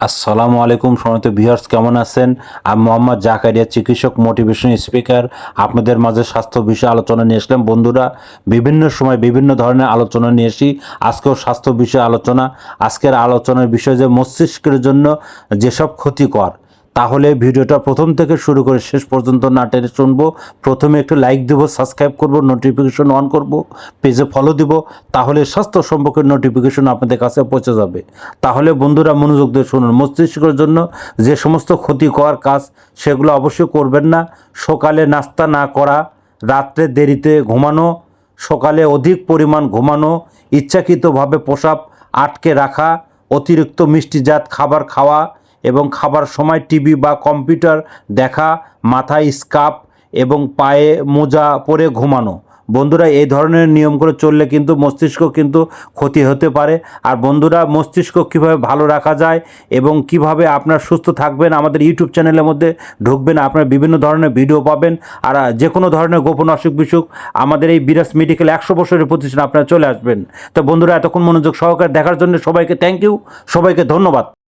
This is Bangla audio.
আসসালামু আলাইকুম সমিত ভিউয়ার্স, কেমন আছেন? আমি মোহাম্মদ জাকারিয়া, চিকিৎসক মোটিভেশন স্পিকার আপনাদের মাঝে স্বাস্থ্য বিষয়ে আলোচনা নিয়ে এসলাম বন্ধুরা, বিভিন্ন সময় বিভিন্ন ধরনের আলোচনা নিয়ে এসি আজকেও স্বাস্থ্য বিষয়ে আলোচনা। আজকের আলোচনার বিষয় যে মস্তিষ্কের জন্য যেসব ক্ষতিকর তাহলে ভিডিওটা প্রথম থেকে শুরু করে শেষ পর্যন্ত না টেনে শুনব। প্রথমে একটু লাইক দেবো সাবস্ক্রাইব করব নোটিফিকেশন অন করব পেজে ফলো দিব, তাহলে স্বাস্থ্য সম্পর্কে নোটিফিকেশন আপনাদের কাছে পৌঁছে যাবে। তাহলে বন্ধুরা মনোযোগ দিয়ে শুনুন, মস্তিষ্কের জন্য যে সমস্ত ক্ষতিকর কাজ, সেগুলো অবশ্যই করবেন না। সকালে নাস্তা না করা, রাত্রে দেরিতে ঘুমানো, সকালে অধিক পরিমাণ ঘুমানো, ইচ্ছাকৃতভাবে প্রসাব আটকে রাখা, অতিরিক্ত মিষ্টিজাত খাবার খাওয়া এবং খাবার সময় টিভি বা কম্পিউটার দেখা, মাথায় স্কার্ফ এবং পায়ে মোজা পরে ঘুমানো। বন্ধুরা, এই ধরনের নিয়ম করে চললে কিন্তু মস্তিষ্ক কিন্তু ক্ষতি হতে পারে। আর বন্ধুরা, মস্তিষ্ক কীভাবে ভালো রাখা যায় এবং কীভাবে আপনার সুস্থ থাকবেন, আমাদের ইউটিউব চ্যানেলের মধ্যে ঢুকবেন, আপনার বিভিন্ন ধরনের ভিডিও পাবেন। আর যে কোনো ধরনের গোপন অসুখ বিসুখ, আমাদের এই বিরাস মেডিকেল একশো বছরের প্রতিষ্ঠান আপনারা চলে আসবেন। তো বন্ধুরা, এতক্ষণ মনোযোগ সহকারে দেখার জন্য সবাইকে থ্যাংক ইউ সবাইকে ধন্যবাদ।